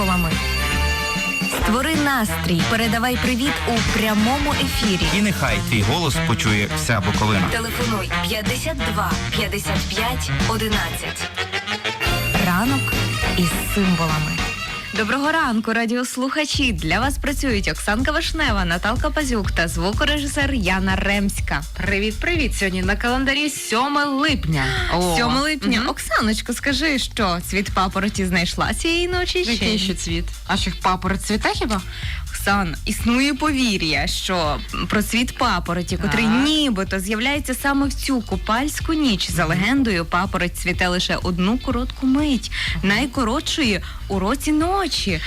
символами. Створи настрій, передавай привіт у прямому ефірі. І нехай твій голос почує вся Буковина. Телефонуй 52 55 11. Ранок із символами. Доброго ранку, радіослухачі. Для вас працюють Оксанка Вишнева, Наталка Пазюк та звукорежисер Яна Ремська. Привіт, привіт! Сьогодні на календарі 7 липня. О. 7 липня. Угу. Оксаночко, скажи, що цвіт папороті знайшла цієї ночі? Який ще цвіт? А що папороть цвіте хіба? Оксан, існує повір'я, що про цвіт папороті, котрий Так. нібито з'являється саме в цю купальську ніч. За легендою, папороть цвіте лише одну коротку мить, найкоротшої у році ночі.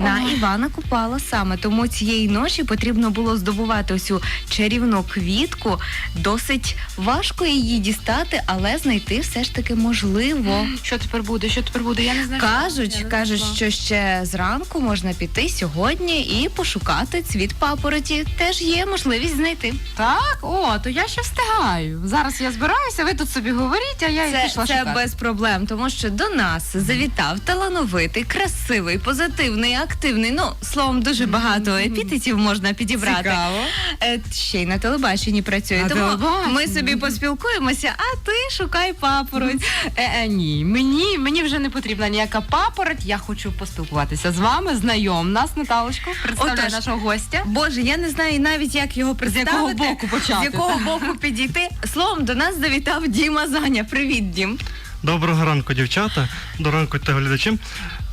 На Івана Купала саме тому цієї ночі потрібно було здобувати цю чарівну квітку. Досить важко її дістати, але знайти все ж таки можливо. Що тепер буде? Що тепер буде? Я не знаю. Кажуть, кажуть, що ще зранку можна піти сьогодні і пошукати цвіт папороті. Теж є можливість знайти. Так, о, то я ще встигаю. Зараз я збираюся, ви тут собі говоріть, а я і пішла це шукати. без проблем, тому що до нас завітав талановитий, красивий, позитивний, активний. Ну словом, дуже багато епітетів можна підібрати. Цікаво. Е, Ще й на телебаченні працює. На тому телебаченні. ми собі поспілкуємося, а ти шукай папороть. Е, е, ні, мені, мені вже не потрібна ніяка папороть. Я хочу поспілкуватися з вами. Знайом нас, Наталочко. Представляю Отож. нашого гостя. Боже, я не знаю навіть, як його З якого боку почати? З якого боку підійти? Словом, до нас завітав Діма Заня. Привіт, Дім. Доброго ранку, дівчата. До ранку телеглядачам,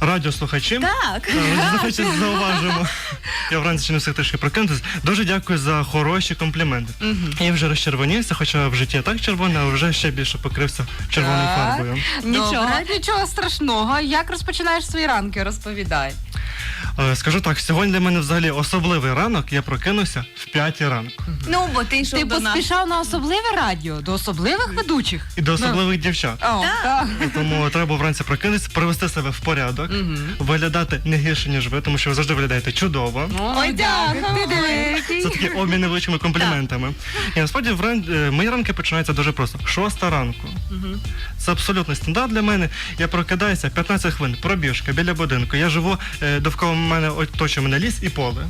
радіослухачам. Так. Радіослухачам зауважимо. Я вранці ще не встиг трішки прокинутися. Дуже дякую за хороші компліменти. Я вже розчервонівся, хоча в житті я так червоний, а вже ще більше покрився червоною Так. фарбою. Нічого. Добре, нічого страшного. Як розпочинаєш свої ранки? Розповідай. Е, Скажу так, сьогодні для мене взагалі особливий ранок. Я прокинувся в п'ятій ранку. Ну, бо ти йшов Ти до нас. поспішав на особливе радіо, до особливих ведучих. І до особливих дівчат. О, так. Тому треба вранці прокинутися, привести себе в порядок, виглядати не гірше, ніж ви, тому що ви завжди виглядаєте чудово. Ой, дякую. Це такі обмін невеличкими компліментами. І насправді вран... е, мої ранки починаються дуже просто. Шоста ранку. Це абсолютний стандарт для мене. Я прокидаюся 15 хвилин, пробіжка біля будинку. Я живу е, довкола мене оточує мене ліс і поле.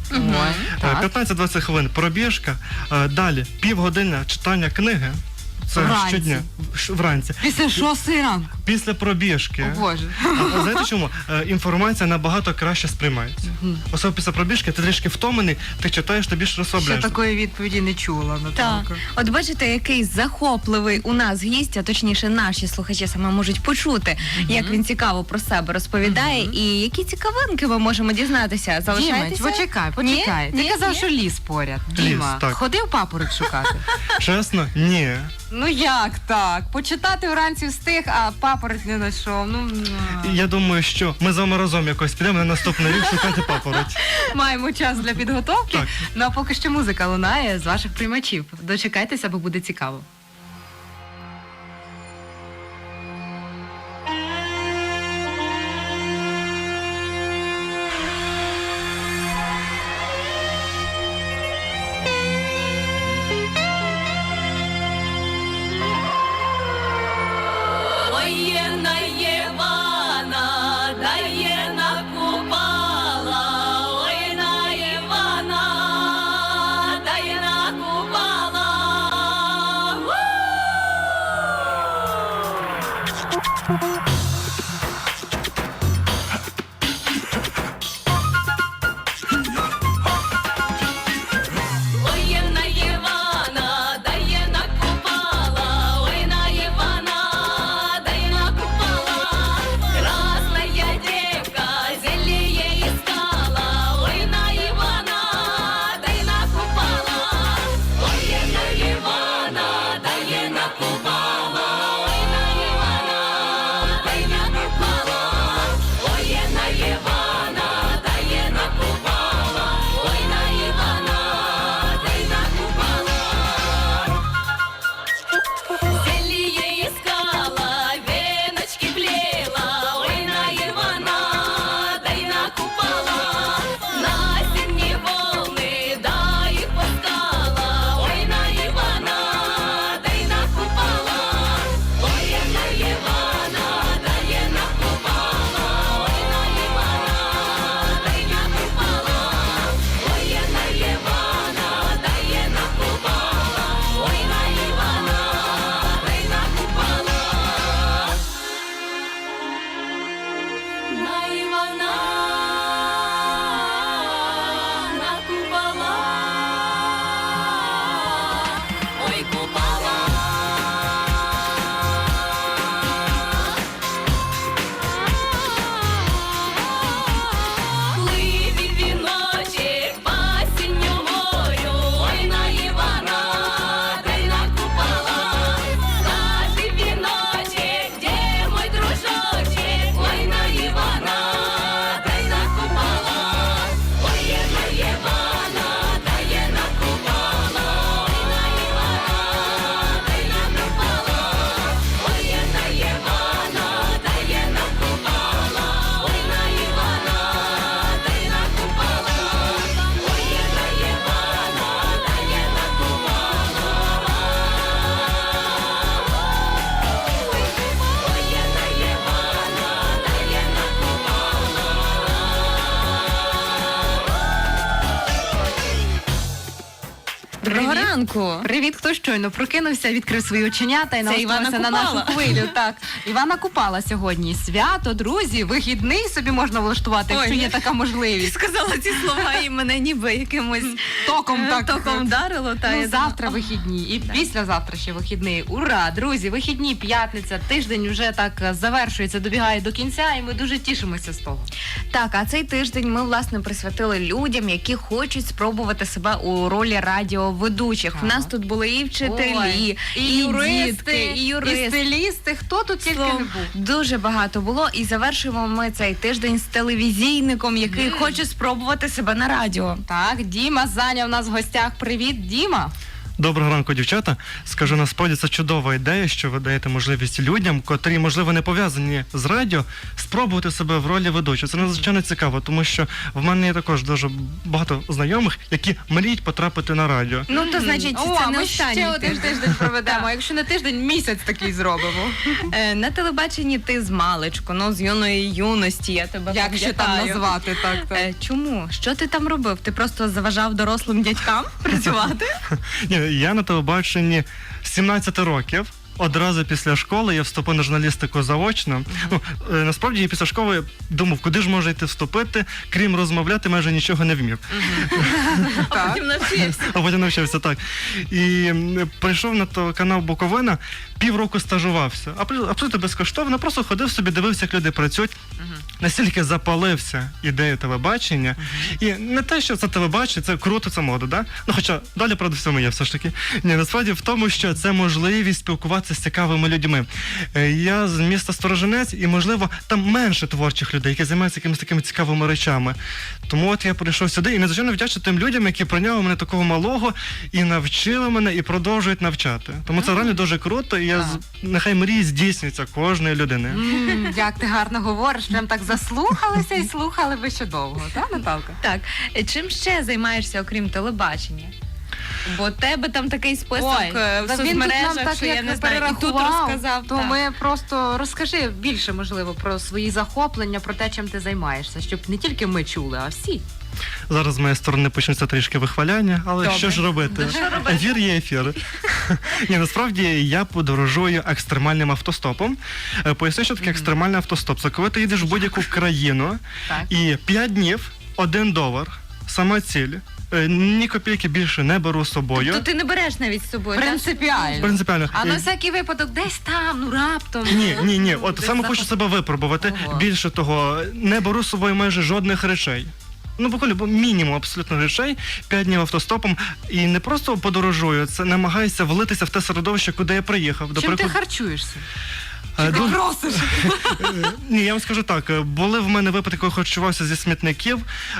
Е, 15-20 хвилин пробіжка. е, Далі півгодини читання книги. Це Вранці. щодня Ш- вранці. Після шостої ранку. Після пробіжки. О Боже. А, а знаєте чому? Е, інформація набагато краще сприймається. Особливо після пробіжки, ти трішки втомлений, ти читаєш, ти більш Ще розслабляєш. такої відповіді не чула, Так. Наталка. От бачите, який захопливий у нас гість, а точніше наші слухачі саме можуть почути, як він цікаво про себе розповідає, і які цікавинки ми можемо дізнатися. Дімець, Залишайтеся. почекай, почекай. Ні? Ти Ні? казав, Ні? що ліс поряд. Ліс, Діма, так. ходив папороть шукати. Чесно? Ні. Ну як так? Почитати вранці встиг, а папороть не знайшов. Ну. Я думаю, що ми з вами разом якось підемо на наступний рік шукати папороть. маємо час для підготовки. Так. Ну а поки що музика лунає з ваших приймачів. Дочекайтеся, бо буде цікаво. Привіт. ранку. Привіт, хто щойно прокинувся, відкрив свої оченята і Івана налаштувався на нашу Купала. хвилю. Так, Івана Купала сьогодні. Свято, друзі, вихідний собі можна влаштувати, Ой, якщо є така можливість. сказала ці слова, і мене ніби якимось Током е, так током вдарило. Та Ну, завтра вихідні і післязавтра ще вихідний. Ура, друзі! Вихідні, п'ятниця, тиждень вже так е, завершується, добігає до кінця, і ми дуже тішимося з того. Так, а цей тиждень ми власне присвятили людям, які хочуть спробувати себе у ролі радіоведучих. Так. У нас тут були і вчителі, Ой, і, дітки, і і юристи. стилісти. Хто тут тільки Словом, не був? Дуже багато було, і завершуємо ми цей тиждень з телевізійником, який хоче спробувати себе на радіо. Так, Діма зайняв нас в гостях. Привіт, Діма. Доброго ранку, дівчата. Скажу насправді це чудова ідея, що ви даєте можливість людям, котрі, можливо, не пов'язані з радіо, спробувати себе в ролі ведучого. Це надзвичайно цікаво, тому що в мене є також дуже багато знайомих, які мріють потрапити на радіо. Ну то значить, О, це не ми останній ще один тиждень. проведемо. Якщо не тиждень, місяць такий зробимо. Е, На телебаченні ти з маличку, ну з юної юності. Я тебе Як ще там пам'ятаю. назвати, так так. Е, Чому? Що ти там робив? Ти просто заважав дорослим дядькам працювати? Ні, я на телебаченні з 17 років. Одразу після школи я вступив на журналістику заочно. Ну е, насправді я після школи думав, куди ж може йти вступити, крім розмовляти, майже нічого не вмів. А потім навчився. А потім навчився так. І прийшов на то канал Буковина, півроку стажувався. Абсолютно абсолютно безкоштовно, просто ходив собі, дивився, як люди працюють. Настільки запалився ідеєю телебачення. І не те, що це телебачення, це круто, це мода, да? Ну хоча далі, правда, в цьому є все ж таки. Ні, насправді в тому, що це можливість спілкуватися з цікавими людьми. Е, Я з міста Сторожинець, і можливо там менше творчих людей, які займаються якимись такими цікавими речами. Тому от я прийшов сюди і надзвичайно вдячний тим людям, які прийняли мене такого малого і навчили мене, і продовжують навчати. Тому це реально дуже круто, і я з- нехай мрії здійснюються кожної людини. М, Як ти гарно говориш, прям так заслухалися і слухали би ще довго, так, Наталка? Так, е, чим ще займаєшся, окрім телебачення? Бо в тебе там такий список е, в та він тут нам соцмережах, так що я як не знаю, і тут перерахував, розказав. То так. ми просто розкажи більше, можливо, про свої захоплення, про те, чим ти займаєшся, щоб не тільки ми чули, а всі. Зараз з моєї сторони почнеться трішки вихваляння, але Добре. що ж робити? Що робити? Ефір є ефір. Ні, насправді я подорожую екстремальним автостопом. Е, Поясню, що таке екстремальний автостоп. Це коли ти їдеш в будь-яку країну Так. і 5 днів, один долар, сама ціль. Е, Ні копійки більше не беру з собою. То ти не береш навіть з собою. так? Принципіально. Принципіально. А на Е, всякий випадок десь там, ну раптом. Ні, ні, ні. От Десь саме хочу себе випробувати. Ого. Більше того, не беру з собою майже жодних речей. Ну, буквально мінімум абсолютно речей, п'ять днів автостопом. І не просто подорожую, це намагаюся влитися в те середовище, куди я приїхав. До Чим ти прикладу, харчуєшся? е, ти ду- просиш? Е, Ні, я вам скажу так. е, Були в мене випадки, коли харчувався зі смітників.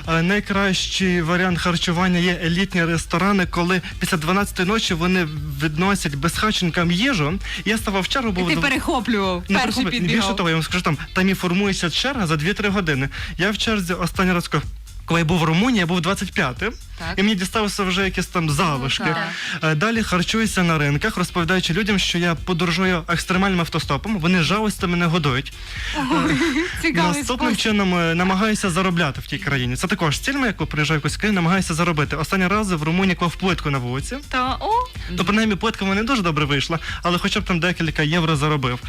Е, Найкращий варіант харчування є елітні ресторани, коли після 12-ї ночі вони відносять безхаченкам їжу. Я ставав в чергу, І був ти перехоплював, Ну, перший підбігав. Більше того, я вам скажу, там, там і формується черга за 2-3 години. Я в черзі останній раз, ко- коли я був в Румунії, я був 25-м, Так. і мені дісталося вже якісь там залишки. Ну. Е, Далі харчуюся на ринках, розповідаючи людям, що я подорожую екстремальним автостопом. Вони жалостю мене годують. Цікавий Наступним спосіб. чином е, намагаюся заробляти в тій країні. Це також ціль моя, коли приїжджаю в якусь країну, намагаюся заробити. Останні рази в Румунії клав плитку на вулиці. То о, То принаймні плитка в мене дуже добре вийшла, але хоча б там декілька євро заробив.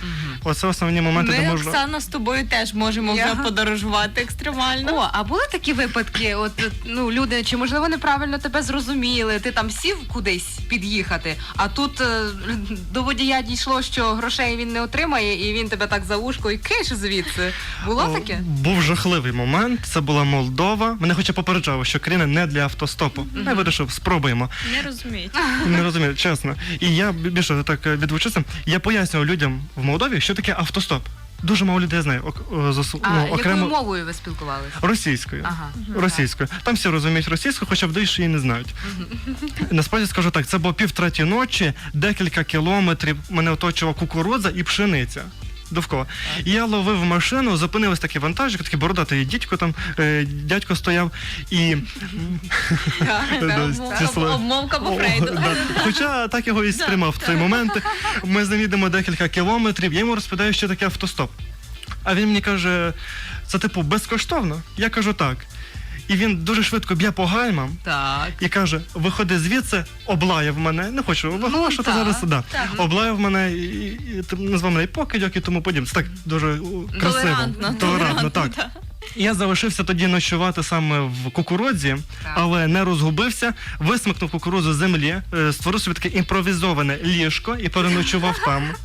Оце основні моменти, де ми, можна. Оксана, з тобою теж можемо Я- вже подорожувати екстремально. О, а були такі випадки? От е, ну люди, чи можливо неправильно тебе зрозуміли? Ти там сів кудись під'їхати, а тут е, до водія дійшло, що грошей він не отримає, і він тебе так за вушко і киш звідси. Було О, таке? Був жахливий момент. Це була Молдова. Мене хоча попереджали, що країна не для автостопу. Я вирішив, спробуємо. Не розуміють. Не розумію, чесно. І я більше так е, відвучився. Я пояснював людям в Молдові, що таке автостоп. Дуже мало людей знає ок- засу- А ну, якою окремо мовою ви спілкувалися? російською. Ага. Російською. Там всі розуміють російську, хоча б дещо її не знають. Насправді скажу так, це було півтреті ночі, декілька кілометрів мене оточувала кукурудза і пшениця. Довкола. І я ловив машину, зупинились такий вантажик, такий бородатий дідько там, е, дядько стояв і. Да, ці слова. Обмовка по О, Фрейду. да. Хоча так його і сприймав в цей момент. Ми з ним їдемо декілька кілометрів, я йому розповідаю, що таке автостоп. А він мені каже, це типу безкоштовно? Я кажу так. І він дуже швидко б'є по гальмам Так. і каже: виходи звідси, облаяв мене. Не хочу виголошувати так, зараз. Да. так. Облаяв мене і, і, і назвав мене і покидьок і тому подібне. Це так дуже красиво. Толерантно, Толерантно, так. І Я залишився тоді ночувати саме в кукурудзі, але не розгубився, висмикнув кукурудзу з землі, е, створив собі таке імпровізоване ліжко і переночував там.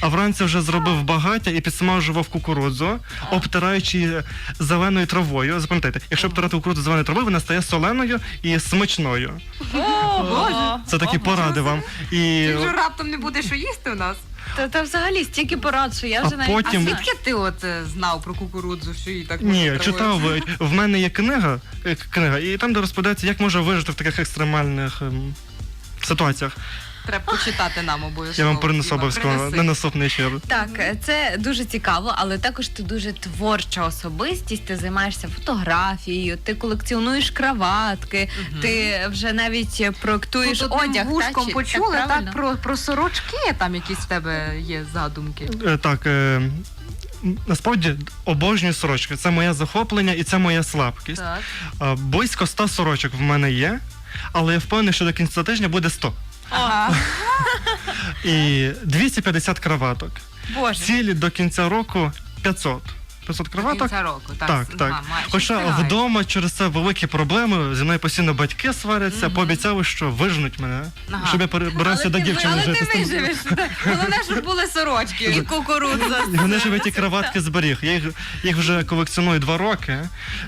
А вранці вже зробив багаття і підсмажував кукурудзу, обтираючи її зеленою травою. Запам'ятайте, якщо обтирати кукурудзу зеленою травою, вона стає соленою і смачною. О, Боже. Це такі поради вам. І Ти вже раптом не будеш що їсти у нас. Та, та взагалі стільки порад, що я А вже навіть потім- А звідки ти от е, знав про кукурудзу, що її так ні, читав. е, В мене є книга, е, книга, і там, де розповідається, як можна вижити в таких екстремальних ем, ситуаціях. Треба почитати нам обов'язково. Я вам принесу Діма, обов'язково принеси. на наступний ефір. Так, це дуже цікаво, але також ти дуже творча особистість. Ти займаєшся фотографією, ти колекціонуєш краватки, ти вже навіть проектуєш Тут одним одяг. вушком чи- почули так, так, правильно? про, про сорочки, там якісь в тебе є задумки. Е, Так, е, м, насправді обожнюю сорочки. Це моє захоплення і це моя слабкість. Так. Е, Близько 100 сорочок в мене є, але я впевнений, що до кінця тижня буде 100. І 250 краваток. Боже. Цілі до кінця року 500. 500 До краваток. кінця року. Так, Так, так. Ага, Хоча встигаєш. вдома через це великі проблеми. Зі мною постійно батьки сваряться, пообіцяли, що виженуть мене, Ага. щоб я перебирався до дівчини але жити. ти виживеш. Головне, щоб були сорочки. І кукурудза. І вони ж ті краватки зберіг. Я їх, їх вже колекціоную два роки,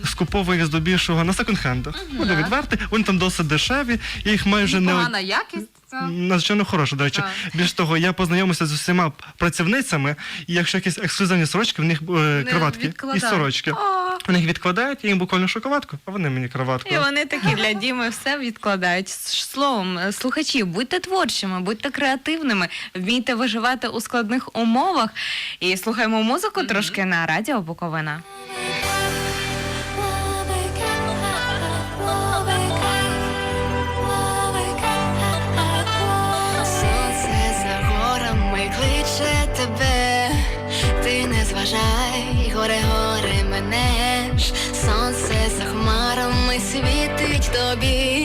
скуповую їх здобільшого на секонд-хендах. Буду відвертий, вони там досить дешеві, я їх майже не Погана якість. Надзвичайно хороша. До речі, Так. більш того, я познайомився з усіма працівницями, і якщо якісь ексклюзивні сорочки, в них е, краватки і сорочки. Вони їх відкладають, я їм буквально шоколадку, а вони мені краватку. І вони такі для Діми все відкладають. Словом, е, слухачі, будьте творчими, будьте креативними, вмійте виживати у складних умовах. І слухаємо музику трошки на радіо Буковина. Тобі,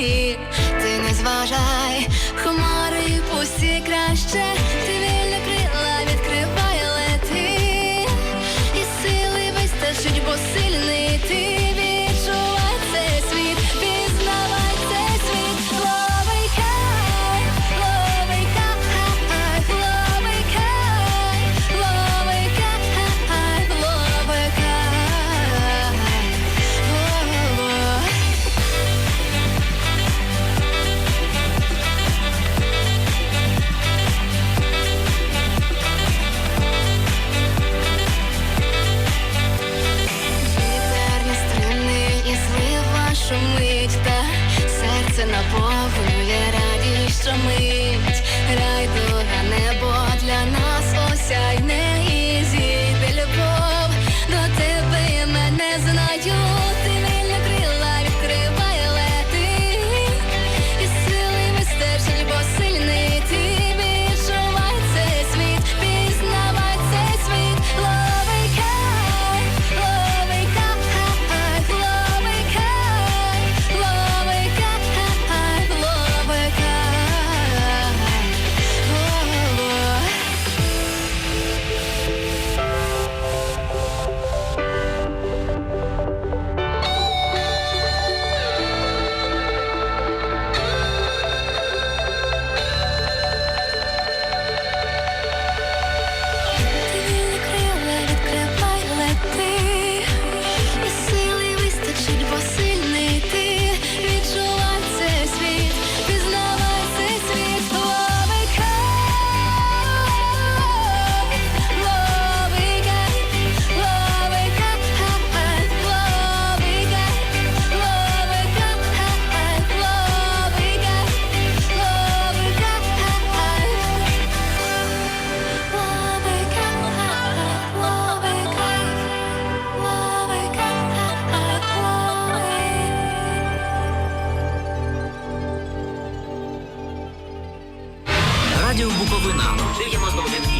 Радіо Буковина 91,5.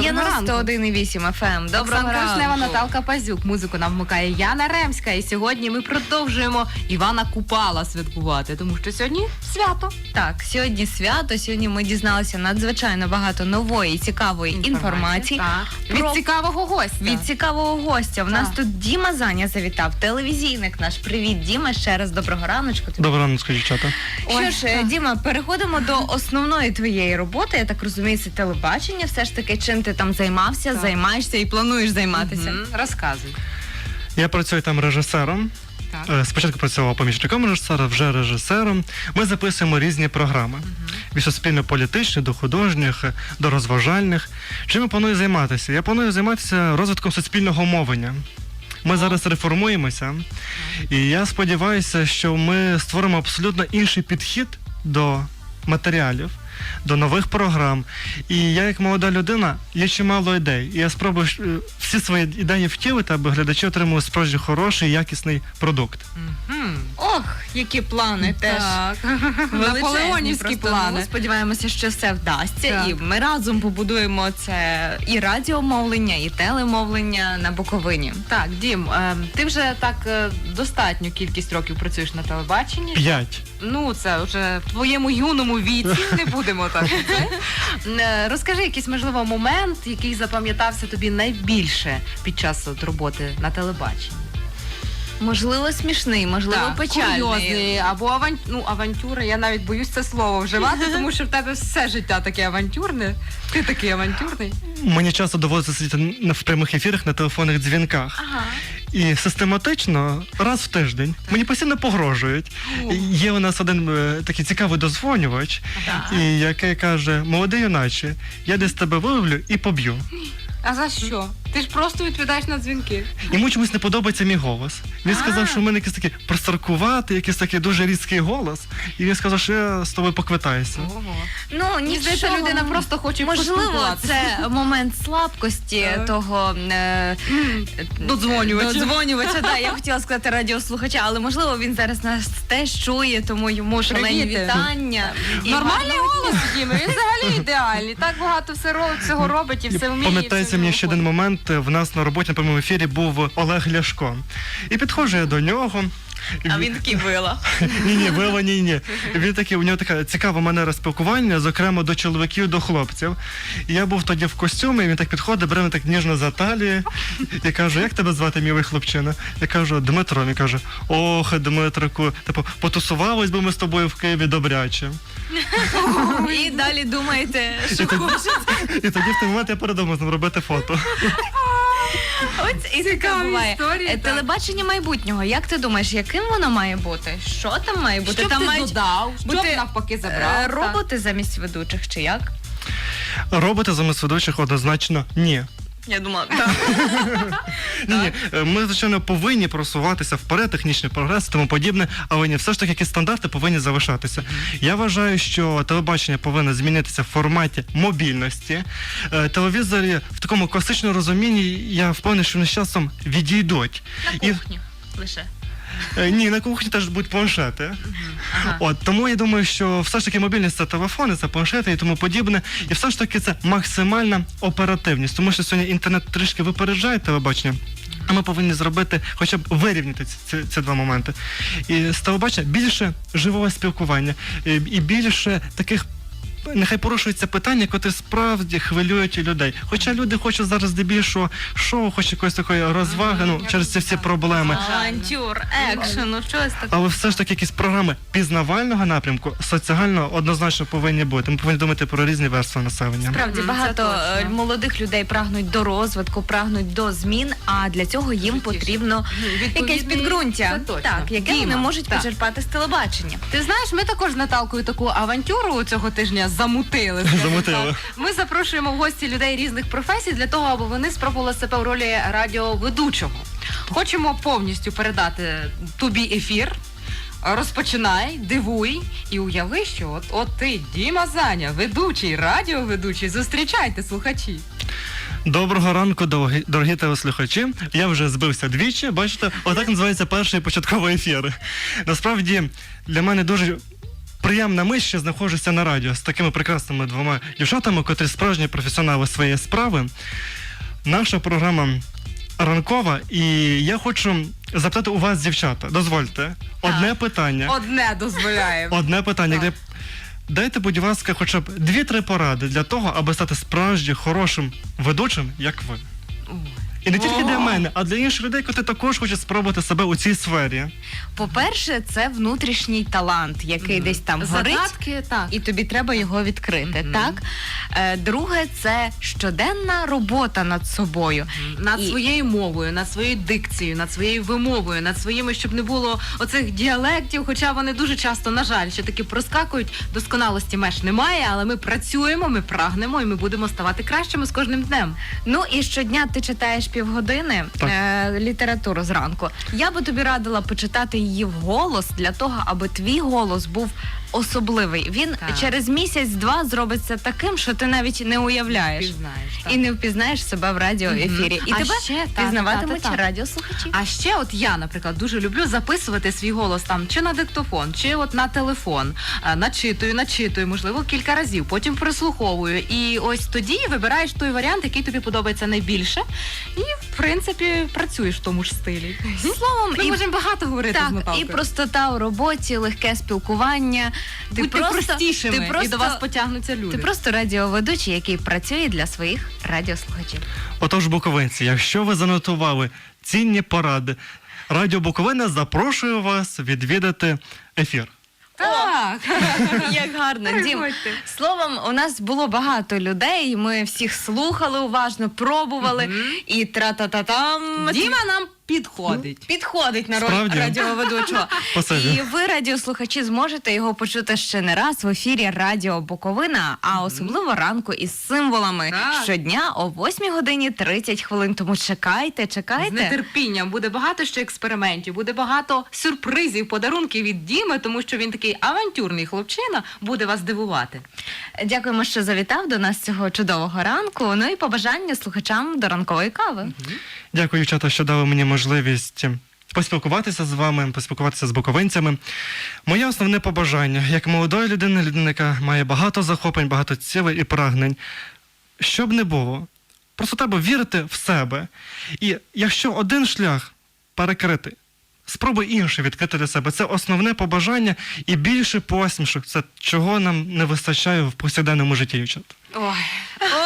91,8 FM. Доброго Оксанка ранку. Вишнева, Наталка Пазюк. Музику нам вмикає Яна Ремська. І сьогодні ми продовжуємо Івана Купала святкувати, тому що сьогодні свято. Так, сьогодні свято. Сьогодні ми дізналися надзвичайно багато нової цікавої інформації. Так. Про- Від цікавого гостя. Від цікавого гостя. В нас тут Діма Заня завітав, телевізійник наш. Привіт, Діма. Ще раз доброго раночку. тобі. Доброго ранку, дівчата. Ой, Що ж. Діма, переходимо до основної твоєї роботи. Я так розумію, це телебачення. Все ж таки, чим ти там займався, Так. займаєшся і плануєш займатися. Мгм. Розказуй. Я працюю там режисером. Так. Е, Спочатку працював помічником режисера, вже режисером. Ми записуємо різні програми від суспільно-політичних до художніх, е, до розважальних. Чим я планую займатися? Я планую займатися розвитком суспільного мовлення. Ми зараз реформуємося, і я сподіваюся, що ми створимо абсолютно інший підхід до матеріалів, до нових програм. І я, як молода людина, є чимало ідей. І я спробую е, всі свої ідеї втілити, аби глядачі отримали справді хороший, якісний продукт. Мгм. Ох, які плани теж. Так. Наполеонівські просто. плани. Ну, сподіваємося, що все вдасться, Так. і ми разом побудуємо це і радіомовлення, і телемовлення на Буковині. Так, Дім, е, ти вже так е, достатню кількість років працюєш на телебаченні. П'ять. Ну, це вже в твоєму юному віці, не будемо так. Е, Розкажи якийсь, можливо, момент, який запам'ятався тобі найбільше під час от, роботи на телебаченні. Можливо, смішний, можливо, печальний. курйозний, або аван... ну, авантюра. Я навіть боюсь це слово вживати, тому що в тебе все життя таке авантюрне. Ти такий авантюрний. Мені часто доводиться сидіти на- в прямих ефірах на телефонних дзвінках. Ага. І систематично раз в тиждень мені постійно погрожують. Є у нас один е, такий цікавий дозвонювач, і який каже: молодий юначе, я десь тебе виловлю і поб'ю. А за що? Ти ж просто відповідаєш на дзвінки. Йому чомусь не подобається мій голос. Він А. сказав, що в мене якийсь такий простаркуватий, якийсь такий дуже різкий голос. І він сказав, що я з тобою поквитаюся. Ого. Ну, Мені здається, нічого. людина просто хоче Можливо, поспілкуватися. це момент слабкості Так. того е, Додзвонювача. Додзвонювача, да, я хотіла сказати радіослухача, але можливо він зараз нас теж чує, тому йому шалені Привіти. вітання. І Нормальний гарного голос Діми, він взагалі ідеальний. Так багато все ро- всього робить і все вміє. і Пам'ятається мені ще один виходить. момент. В нас на роботі на прямому ефірі був Олег Ляшко. І підходжу я до нього. А він такий вила. Ні, ні, вило, ні, ні. Він такий, у нього така цікава манера спілкування, зокрема до чоловіків, до хлопців. І я був тоді в костюмі, і він так підходить, бере мене так ніжно за талію і каже, як тебе звати, мілий хлопчина? Я кажу, Дмитро. Він каже, ох, Дмитрику, типу, потусувались би ми з тобою в Києві добряче. І далі думаєте, що І і тоді в той момент я передумав з ним робити фото. Ось і така Цікаві буває. історії, Е, так. Телебачення майбутнього. Як ти думаєш, яким воно має бути? Що там має бути? Що б там ти мають додав, що бути, б навпаки е, забрав. роботи замість ведучих, чи як? Роботи замість ведучих однозначно ні. Я думала, так. Ні, ні, е, ми звичайно повинні просуватися вперед, технічний прогрес і тому подібне, але ні, все ж таки якісь стандарти повинні залишатися. Я вважаю, що телебачення повинно змінитися в форматі мобільності. Е, Телевізори в такому класичному розумінні, я впевнений, що вони з часом відійдуть. На І- кухню лише. Е, Ні, на кухні теж будуть планшети. Ага. От тому я думаю, що все ж таки мобільність це телефони, це планшети і тому подібне. І все ж таки це максимальна оперативність, тому що сьогодні інтернет трішки випереджає телебачення. А ми повинні зробити, хоча б вирівняти ці, ці, ці два моменти. І з телебачення більше живого спілкування, і, і більше таких. Нехай порушуються питання, котрі справді хвилюють людей. Хоча люди хочуть зараз здебільшого шоу, хочуть якоїсь такої розваги, ну через ці всі проблеми. Авантюр, екшену, щось таке. Але все ж таки якісь програми пізнавального напрямку, соціального однозначно повинні бути. Ми повинні думати про різні верстви населення. Справді багато е, молодих людей прагнуть до розвитку, прагнуть до змін, а для цього їм потрібно Відповідний- якесь підґрунтя, це точно. так, яке вони Діма, можуть так. почерпати з телебачення. Ти знаєш, ми також з Наталкою таку авантюру цього тижня замутили. Замутили. Ми запрошуємо в гості людей різних професій для того, аби вони спробували себе в ролі радіоведучого. Хочемо повністю передати тобі ефір. Розпочинай, дивуй і уяви, що от, от ти, Діма Заня, ведучий, радіоведучий. Зустрічайте, слухачі. Доброго ранку, дорогі, дорогі телеслухачі. Я вже збився двічі. Бачите, отак називається перший початковий ефір. Насправді для мене дуже приємна мить, що знаходжуся на радіо з такими прекрасними двома дівчатами, котрі справжні професіонали своєї справи. Наша програма ранкова, і я хочу запитати у вас, дівчата, дозвольте, одне питання. Одне дозволяємо. Одне питання. Так. Для... Дайте, будь ласка, хоча б дві-три поради для того, аби стати справді хорошим ведучим, як ви. І не тільки для мене, а для інших людей, які також хочуть спробувати себе у цій сфері. По-перше, це внутрішній талант, який десь там горить. Задатки, так. І тобі треба його відкрити, Мгм. так? Е, друге, це щоденна робота над собою. над І- своєю мовою, над своєю дикцією, над своєю вимовою, над своїми, щоб не було оцих діалектів, хоча вони дуже часто, на жаль, ще таки проскакують. Досконалості меж немає, але ми працюємо, ми прагнемо і ми будемо ставати кращими з кожним днем. Ну і щодня ти читаєш півгодини Так. е, літературу зранку. Я би тобі радила почитати її вголос для того, аби твій голос був особливий. Він Так. через місяць-два зробиться таким, що ти навіть не уявляєш. Пізнаєш. так. І не впізнаєш себе в радіоефірі. Мгм. І А тебе ще, пізнаватимуть так. радіослухачі. А ще, от я, наприклад, дуже люблю записувати свій голос там чи на диктофон, чи от на телефон. Е, Начитую, начитую, можливо, кілька разів, потім прислуховую. І ось тоді вибираєш той варіант, який тобі подобається найбільше, і в принципі працюєш в тому ж стилі. Словом, Ми і можемо багато говорити з Так, Наталкою. і простота у роботі, легке спілкування. Ти Будьте просто, простішими, ти просто, і до вас потягнуться люди. ти просто радіоведучий, який працює для своїх радіослухачів. Отож, буковинці, якщо ви занотували цінні поради, Радіо Буковина запрошує вас відвідати ефір. Так. Як гарно, Дім. Приходьте. Словом, у нас було багато людей. Ми всіх слухали уважно, пробували і тра-та-та-там. Діма нам підходить. Підходить на роль Справді? радіоведучого. Спасибі. І ви, радіослухачі, зможете його почути ще не раз в ефірі Радіо Буковина, а особливо ранку із символами Так. щодня о 8 годині 30 хвилин. Тому чекайте, З чекайте. нетерпінням буде багато ще експериментів, буде багато сюрпризів, подарунків від Діми, тому що він такий авантюрний хлопчина, буде вас дивувати. Дякуємо, що завітав до нас цього чудового ранку. Ну і побажання слухачам до ранкової кави. Дякую, дівчата, що дали мені можливість поспілкуватися з вами, поспілкуватися з буковинцями. Моє основне побажання, як молодої людини, яка має багато захоплень, багато цілей і прагнень. Що б не було, просто треба вірити в себе. І якщо один шлях перекритий, спробуй інший відкрити для себе. Це основне побажання і більше посмішок. Це чого нам не вистачає в повсякденному житті, дівчат. Ой,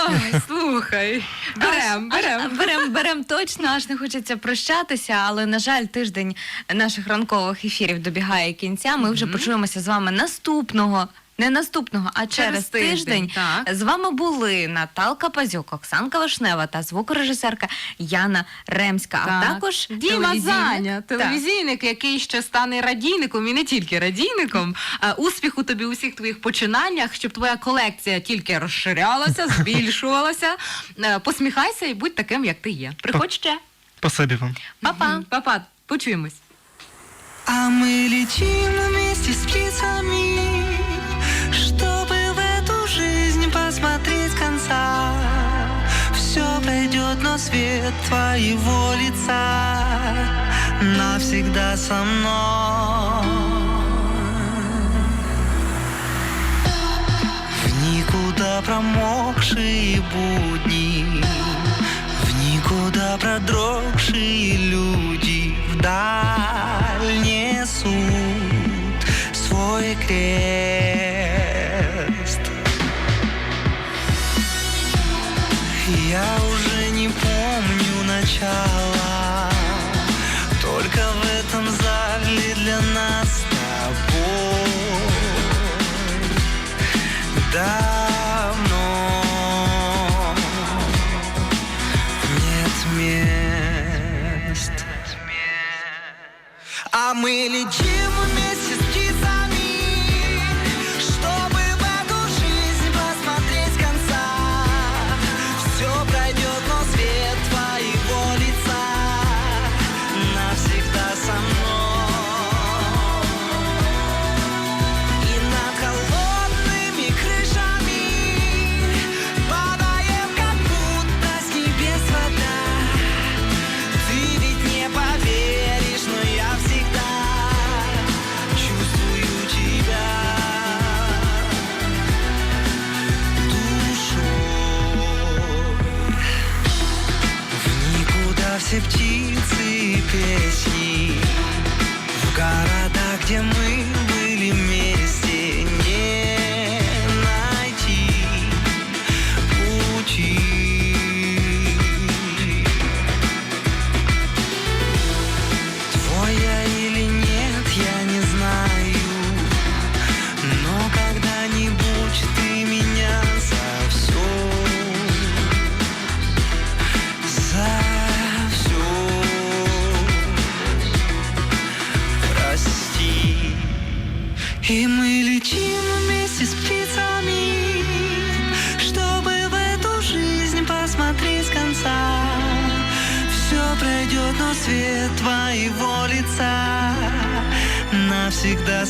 ой, слухай. Берем, берем. Берем, берем точно, аж не хочеться прощатися, але на жаль, тиждень наших ранкових ефірів добігає кінця. Ми вже почуємося з вами наступного. Не наступного, а через, Через тиждень, тиждень. так. З вами були Наталка Пазюк, Оксанка Вишнева та звукорежисерка Яна Ремська. А також Діма телевізійник- Заня, Так. телевізійник, який ще стане радійником і не тільки радійником. Е, Успіху тобі у всіх твоїх починаннях, щоб твоя колекція тільки розширялася, збільшувалася. Е, Посміхайся і будь таким, як ти є. Приходь ще. Спасибі вам. Па-па. Папа, почуємось. А мы летим вместе с птицами, свет твоего лица навсегда со мной. В никуда промокшие будни, А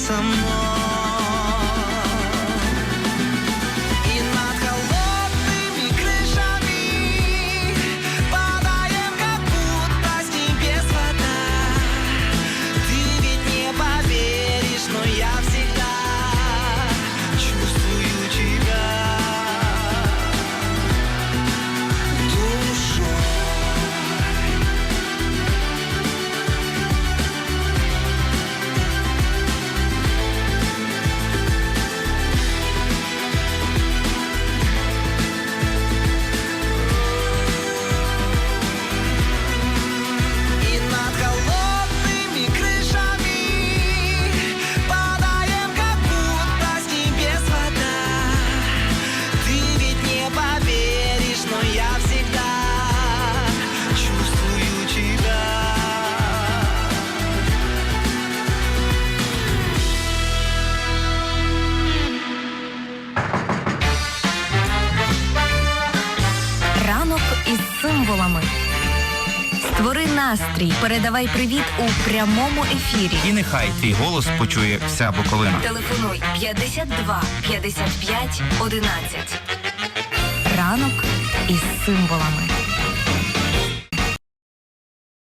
Someone. привіт у прямому ефірі. І нехай твій голос почує вся Буковина. Телефонуй 52 55 11. Ранок із символами.